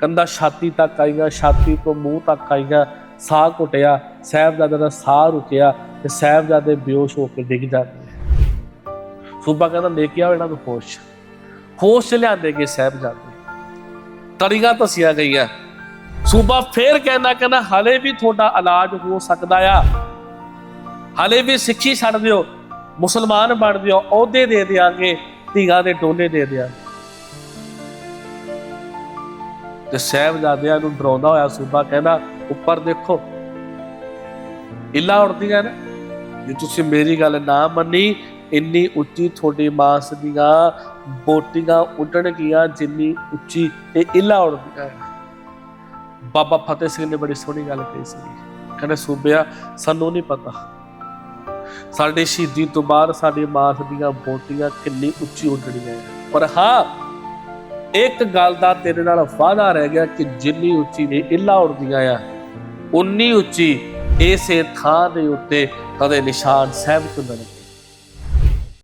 ਕੰਦਾ ਛਾਤੀ ਤੱਕ ਆਈਆਂ, ਛਾਤੀ ਤੋਂ ਮੂੰਹ ਤੱਕ ਆਈਆਂ, ਸਾਹ ਘੁੱਟਿਆ, ਸਾਹਿਬਜ਼ਾਦੇ ਦਾ ਸਾਹ ਰੁਕਿਆ ਤੇ ਸਾਹਿਬਜ਼ਾਦੇ ਬੇਹੋਸ਼ ਹੋ ਕੇ ਡਿੱਗ ਜਾਂਦੇ ਸੂਬਾ ਕਹਿੰਦਾ, ਲੈ ਕੇ ਆਓ ਇਹਨਾਂ ਨੂੰ ਹੋਸ਼। ਹੋਸ਼ ਲਿਆਂਦੇ ਗਏ ਸਾਹਿਬਜ਼ਾਦੇ। ਤਰੀਆਂ ਤਸੀਆਂ ਗਈਆਂ। ਸੂਬਾ ਫੇਰ ਕਹਿੰਦਾ ਕਹਿੰਦਾ, ਹਲੇ ਵੀ ਤੁਹਾਡਾ ਇਲਾਜ ਹੋ ਸਕਦਾ ਆ। ਹਲੇ ਵੀ ਸਿੱਖੀ ਛੱਡ ਦਿਓ, ਮੁਸਲਮਾਨ ਬਣ ਦਿਓ, ਅਹੁਦੇ ਦੇ ਦਿਆਂਗੇ, ਧੀਆਂ ਦੇ ਡੋਲੇ ਦੇ ਦਿਆਂਗੇ। ਤੇ ਸਾਹਿਬਜ਼ਾਦਿਆਂ ਨੂੰ ਡਰਾਉਂਦਾ ਹੋਇਆ ਸੂਬਾ ਕਹਿੰਦਾ, ਉੱਪਰ ਦੇਖੋ। ਇੱਲਾ ਉੜਦੀਆਂ ਨੇ। ਜੇ ਤੁਸੀਂ ਮੇਰੀ ਗੱਲ ਨਾ ਮੰਨੀ, ਇੰਨੀ ਉੱਚੀ ਤੁਹਾਡੀ ਮਾਸ ਦੀਆਂ ਬੋਟੀਆਂ ਉੱਡਣਗੀਆਂ, ਜਿੰਨੀ ਉੱਚੀ ਇਹ ਇੱਲਾ ਉੜਦੀਆਂ ਬਾਬਾ ਫਤਿਹ ਸਿੰਘ ਨੇ ਬੜੀ ਸੋਹਣੀ ਗੱਲ ਕਹੀ ਸੀ। ਕਹਿੰਦੇ, ਸੂਬਿਆ, ਸਾਨੂੰ ਨਹੀਂ ਪਤਾ। ਸਾਡੇ ਸ਼ਹੀਦੀ ਤੋਂ ਬਾਅਦ ਸਾਡੀ ਮਾਸ ਦੀਆਂ ਬੋਟੀਆਂ ਕਿੰਨੀ ਉੱਚੀ ਉੱਡਣੀਆਂ ਪਰ ਹਾਂ ਇੱਕ ਗੱਲ ਦਾ ਤੇਰੇ ਨਾਲ ਵਾਅਦਾ ਰਹਿ ਗਿਆ ਕਿ ਜਿੰਨੀ ਉੱਚੀ ਨੇ ਇੱਲਾ ਉੜਦੀਆਂ ਆ, ਉਨੀ ਉੱਚੀ ਇਸੇ ਥਾਂ ਦੇ ਉੱਤੇ ਕਦੇ ਨਿਸ਼ਾਨ ਸਾਹਿਬ ਤੋਂ ਨਹੀਂ